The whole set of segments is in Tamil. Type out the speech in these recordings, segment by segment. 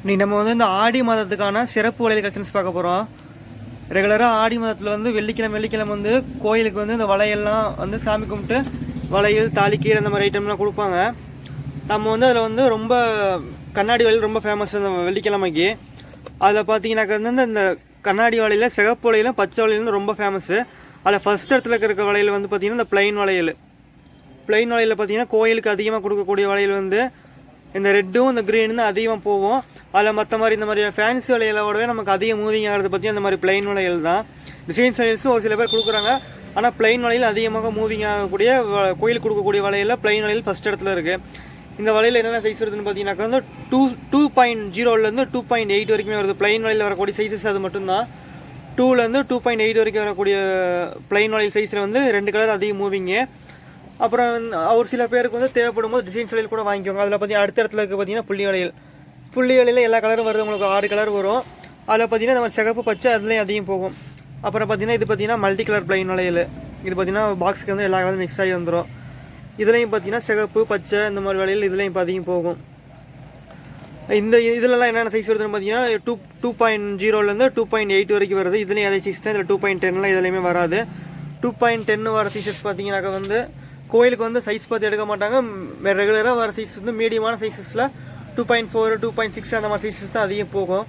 இன்னைக்கு நம்ம வந்து இந்த ஆடி மாதத்துக்கான சிறப்பு வளையல் கலெக்ஷன்ஸ் பார்க்க போகிறோம் ரெகுலராக ஆடி மாதத்தில் வந்து வெள்ளிக்கிழமை வெள்ளிக்கிழமை வந்து கோயிலுக்கு வந்து இந்த வளையல்லாம் வந்து சாமி கும்பிட்டு வளையல் தாலிக்கீரை அந்த மாதிரி ஐட்டம்லாம் கொடுப்பாங்க. நம்ம வந்து அதில் வந்து ரொம்ப கண்ணாடி வளையல் ரொம்ப ஃபேமஸ் இந்த வெள்ளிக்கிழமைக்கு. அதில் பார்த்தீங்கன்னாக்க வந்து இந்த கண்ணாடி வளையல் சிகப்பு வளையலும் பச்சை வளையலும் ரொம்ப ஃபேமஸ்ஸு அதில் ஃபஸ்ட் இடத்துல இருக்கிற வளையல் வந்து பார்த்திங்கன்னா இந்த பிளைன் வளையல். பிளைன் வளையல் பார்த்தீங்கன்னா கோயிலுக்கு அதிகமாக கொடுக்கக்கூடிய வளையல் வந்து இந்த ரெட்டும் இந்த க்ரீனும் தான் அதிகமாக போகும். அதில் மற்ற மாதிரி இந்த மாதிரி ஃபேன்சி வளையலோடவே நமக்கு அதிக மூவிங் ஆகிறது பற்றி அந்த மாதிரி பிளைன் வளையல் தான். டிசைன்ஸ் வளையல்ஸும் ஒரு சில பேர் கொடுக்குறாங்க. ஆனால் பிளைன் வளையல் அதிகமாக மூவிங் ஆகக்கூடிய வ- கொடுக்கக்கூடிய வளையலில் பிளைன் வளையல் ஃபஸ்ட் இடத்துல இருக்குது இந்த வலையில் என்னென்ன சைஸ் வருதுன்னு பார்த்தீங்கன்னாக்கா வந்து டூ டூ பாயிண்ட் ஜீரோலேருந்து டூ பாயிண்ட் எயிட் வரைக்குமே வருது. பிளைன் வலையில் வரக்கூடிய சைஸஸ் அது மட்டும்தான். டூலேருந்து டூ பாயிண்ட் எயிட் வரைக்கும் வரக்கூடிய பிளைன் வலையில் சைஸில் வந்து ரெண்டு கலர் அதிகம் மூவிங்கு அப்புறம் ஒரு சில பேருக்கு வந்து தேவைப்படும் போது டிசைன்ஸ் வளையல் கூட வாங்கிக்கோங்க. அதில் பார்த்தீங்கன்னா அடுத்த இடத்துல இருக்க பார்த்தீங்கன்னா புள்ளி வளையல். புள்ளி வளையல் எல்லா கலரும் வருது. உங்களுக்கு ஆறு கலர் வரும். அதில் பார்த்தீங்கன்னா நம்ம சிகப்பு பச்சை அதுலேயும் அதிகம் போகும். அப்புறம் பார்த்தீங்கன்னா இது பார்த்தீங்கன்னா மல்டி கலர் பிளைன் வளையல். இது பார்த்தீங்கன்னா பாக்ஸுக்கு வந்து எல்லா கலரும் மிக்ஸ் ஆகி வந்துடும் இதுலேயும் பார்த்தீங்கன்னா சிகப்பு பச்சை இந்த மாதிரி வளையல் இதுலேயும் இப்போ அதிகம் போகும். இந்த இதுலலாம் என்னென்ன சைஸ் வருதுன்னு பார்த்தீங்கன்னா டூ டூ பாயிண்ட் ஜீரோலேருந்து டூ பாயிண்ட் எயிட் வரைக்கும் வருது. இதுலேயும் அதே சைஸ் தான். இதில் டூ பாயிண்ட் டென்லாம் இதுலேயுமே வராது. டூ பாயிண்ட் டென் வர சைஸஸ் பார்த்தீங்கன்னாக்கா வந்து கோயிலுக்கு வந்து சைஸ் பார்த்து எடுக்க மாட்டாங்க. ரெகுலராக வர சைஸ் வந்து மீடியமான சைஸஸில் two point four two point six அந்த மாதிரி சைஸஸ் தான் அதிகம் போகும்.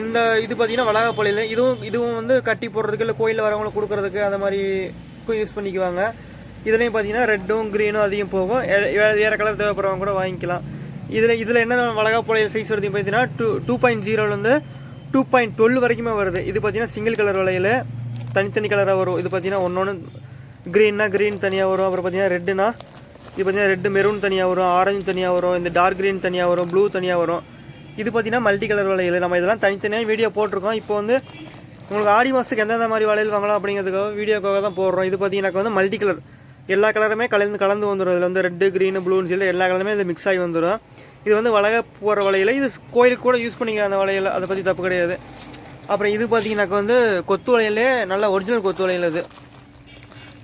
இந்த இது பார்த்தீங்கன்னா வளாகப்பள்ளியில் இதுவும் இதுவும் வந்து கட்டி போடுறதுக்கு இல்லை கோயிலில் வரவங்களுக்கு கொடுக்குறதுக்கு அந்த மாதிரி யூஸ் பண்ணிக்குவாங்க. இதுலேயும் பார்த்தீங்கன்னா ரெட்டும் க்ரீனும் அதிகம் போகும். வேறு வேறு கலர் தேவைப்படுறவங்க கூட வாங்கிக்கலாம். இதில் இதில் என்ன வளகாப்பழைய சைஸ் வருது பார்த்தீங்கன்னா டூ டூ பாயிண்ட் ஜீரோலேருந்து டூ பாயிண்ட் டுவெல் வரைக்குமே வருது. இது பார்த்தீங்கன்னா சிங்கிள் கலர் வளையல். தனித்தனி கலராக வரும். இது பார்த்தீங்கன்னா ஒன்று ஒன்று க்ரீன்னா க்ரீன் தனியாக வரும் அப்புறம் பார்த்தீங்கன்னா ரெட்டுனா இது பார்த்தீங்கன்னா ரெட்டு மெரூன் தனியாக வரும் ஆரஞ்சு தனியாக வரும் இந்த டார்க் க்ரீன் தனியாக வரும் ப்ளூ தனியாக வரும். இது பார்த்தீங்கன்னா மல்டி கலர் வளையல் நம்ம இதெல்லாம் தனித்தனியாக வீடியோ போட்டிருக்கோம். இப்போ வந்து உங்களுக்கு ஆடி மாதத்துக்கு எந்தெந்த மாதிரி வளையல் வாங்கலாம் அப்படிங்கிறதுக்காக வீடியோக்காக தான் போடுறோம். இது பார்த்தீங்கன்னா வந்து மல்டி கலர் எல்லா கலருமே கலந்து கலந்து வந்துடும் இதில் வந்து ரெட்டு க்ரீனு ப்ளூன்னு சொல்லி எல்லா கலருமே இது மிக்ஸ் ஆகி வந்துடும் இது வந்து வளக போகிற வளையல் இது கோயிலுக்கு கூட யூஸ் பண்ணிக்கலாம் அந்த வளையல் அதை பற்றி தப்பு கிடையாது. அப்புறம் இது பார்த்தீங்கன்னாக்கா வந்து கொத்து வளையலே நல்ல ஒரிஜினல் கொத்து வளையல் இது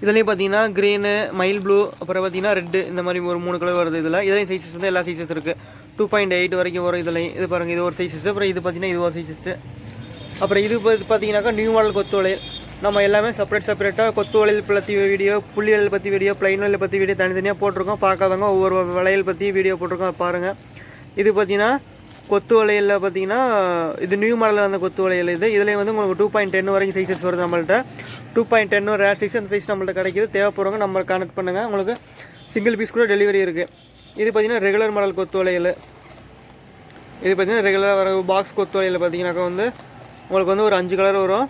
இதுலேயும் பார்த்தீங்கன்னா க்ரீனு மயில் ப்ளூ அப்புறம் பார்த்தீங்கன்னா ரெட்டு இந்த மாதிரி ஒரு மூணு கலர் வருது இதில். இதுலேயும் சைஸஸ் வந்து எல்லா சைஸஸ் இருக்குது டூ பாயிண்ட் எயிட் வரைக்கும் வரும் இதுலையும். இது பாருங்கள் இது ஒரு சைஸஸ் அப்புறம் இது பார்த்தீங்கன்னா இது ஒரு சைஸஸ் அப்புறம் இது பார்த்தீங்கன்னாக்கா நியூ மாடல் கொத்து வளையல். நம்ம எல்லாமே செப்பரேட் செப்பரேட்டாக கொத்து வளையல் பற்றி வீடியோ புள்ளி வளையல் பற்றி வீடியோ பிளைன் வளையல் பற்றி வீடியோ தனித்தனியாக போட்டிருக்கோம். பார்க்காதவங்க ஒவ்வொரு வளையல் பற்றி வீடியோ போட்டிருக்கோம். பாருங்கள் இது பார்த்தீங்கன்னா கொத்து வளையலில் பார்த்தீங்கன்னா இது நியூ மாடலில் வந்த கொத்து வளையல் இது. இதில் வந்து உங்களுக்கு டூ பாயிண்ட் டென் வரைக்கும் சைஸஸ் வருது நம்மள்ட்ட. Two point ten rare size அந்த சைஸ் நம்மள்ட்ட கிடைக்கிது. தேவைப்படுறவங்க நம்ம கனெக்ட் பண்ணுங்கள் உங்களுக்கு சிங்கிள் பீஸ் கூட டெலிவரி இருக்குது இது பார்த்தீங்கன்னா ரெகுலர் மாடல் கொத்து வளையல். இது பார்த்தீங்கன்னா ரெகுலராக வர பாக்ஸ் கொத்து வளையல் பார்த்தீங்கன்னாக்கா வந்து உங்களுக்கு வந்து ஒரு அஞ்சு கலர் வரும்.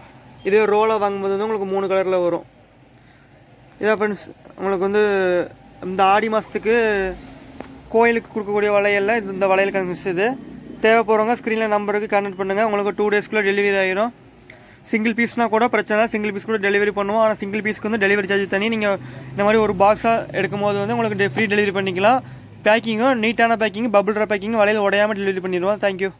இதே ரோலாக வாங்கும்போது வந்து உங்களுக்கு மூணு கலரில் வரும். இதாக ஃப்ரெண்ட்ஸ் உங்களுக்கு வந்து இந்த ஆடி மாதத்துக்கு கோயிலுக்கு கொடுக்கக்கூடிய வளையல்ல இது இந்த வளையல் கன்ஸ் இது. தேவைப்படுறவங்க ஸ்க்ரீனில் நம்பருக்கு கனெக்ட் பண்ணுங்கள் உங்களுக்கு டூ டேஸ்க்குள்ளே டெலிவரி ஆகிரும் சிங்கிள் பீஸ்னால் கூட பிரச்சனை இல்லை. சிங்கிள் பீஸ் கூட டெலிவரி பண்ணுவோம். ஆனால் சிங்கிள் பீஸ்க்கு வந்து டெலிவரி சார்ஜ் தனி. நீங்கள் இந்த மாதிரி ஒரு பாக்ஸாக எடுக்கும்போது வந்து உங்களுக்கு ஃப்ரீ டெலிவரி பண்ணிக்கலாம். பேக்கிங்கும் நீட்டான பேக்கிங் பபுள் பேக்கிங் வலையில் உடையாமல் டெலிவரி பண்ணிடுவோம். தேங்க்யூ